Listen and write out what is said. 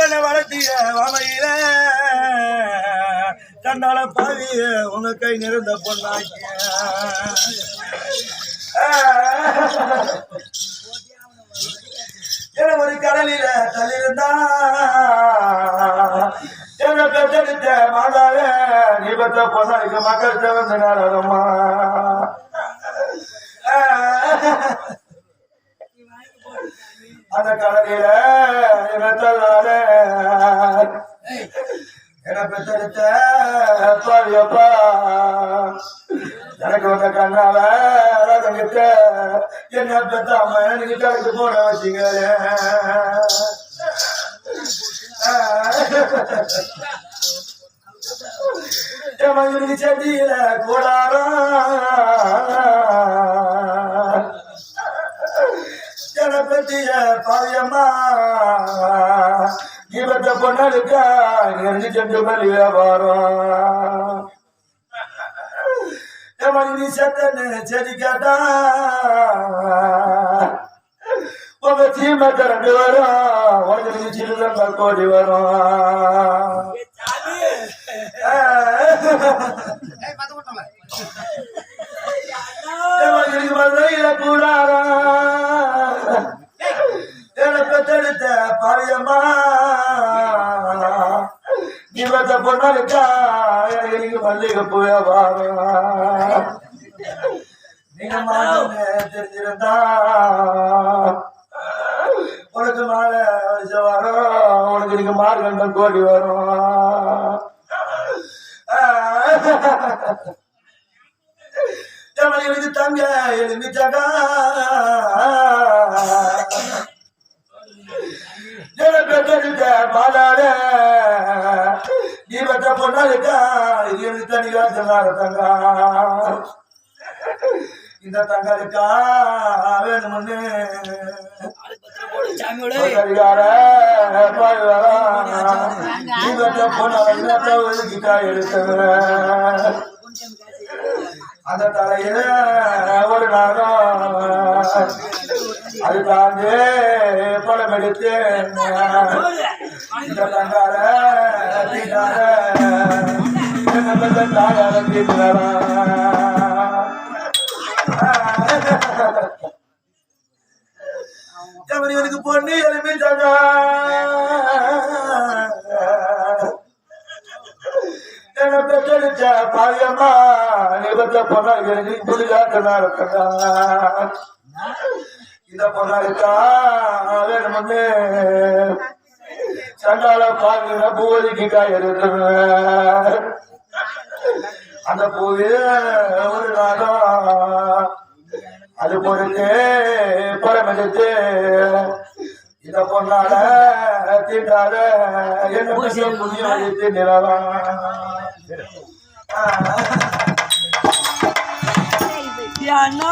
என்ன வளர்த்திய வாமையில தன்னால பாவிய உங்க கை நிறந்த பொண்ணாக்கிய. ஒரு கடலில தள்ளிருந்தா என்ன பெற்றெடுத்த மாதாவே நீ பெற்ற பொண்ணாய்க்கு மக்கள் சிவந்த அந்த கடலில பெற்றதால என்ன பாவியப்பா. எனக்கு வந்த கண்ணால தங்கிட்ட என்ன பெற்றாம எனக்கு கடைக்கு போன வச்சுங்க செடியில கூடாரா ஜனப்பட்டிய பாவியம்மா இவத்த பொண்ணலுக்கா நெஞ்சு சென்று மல்லி வியாபாரம் மணி சத்தன்னு செடி கேட்டா உங்க சீமை திறந்து வரும் உனக்கு சிறுதங்க கோடி வரும் எனக்கு மதுரையில கூடாரா எனக்கு தடுத்த இவத்த பொண்ணலுக்கா எனக்கு மல்லிகை போய நீங்க தெரிஞ்சிருந்தா. உனக்கு மாலை வருஷம் வரும் உனக்கு நீங்க மார்கண்டம் கோடி வரும். எவன் எனக்கு தங்க எழுந்துட்டாக்கா எனக்கு தெரிஞ்ச பாலாட நீ இது எனக்கு தங்கா இந்த தங்களுக்கா வேணும்னு. பாய் நீ பற்ற பொண்ணாளுக்கா ஒதுக்கிட்டா எடுத்தவன் அந்த தலையில ஒரு நாகம். அது தாண்டே படம் எடுத்து இந்த பொண்ணு எலும்பி தந்தா என்ன பெற்றெடுத்த பாயம்மா நிபத்த பொண்ணா எனக்கு புரியாட்டனா இருக்கா இந்த பொண்ணா இருக்கா? வேணும்னு சண்டால பாக்குற பூவதிக்கு காய் எடுத்துருவேன் அந்த பூவே ஒரு நாளும் அது பொறுத்து பரமெடுத்து இந்த பொண்ணால தீண்டாத என்ன புதிய அழித்து நிலவா. அண்ணா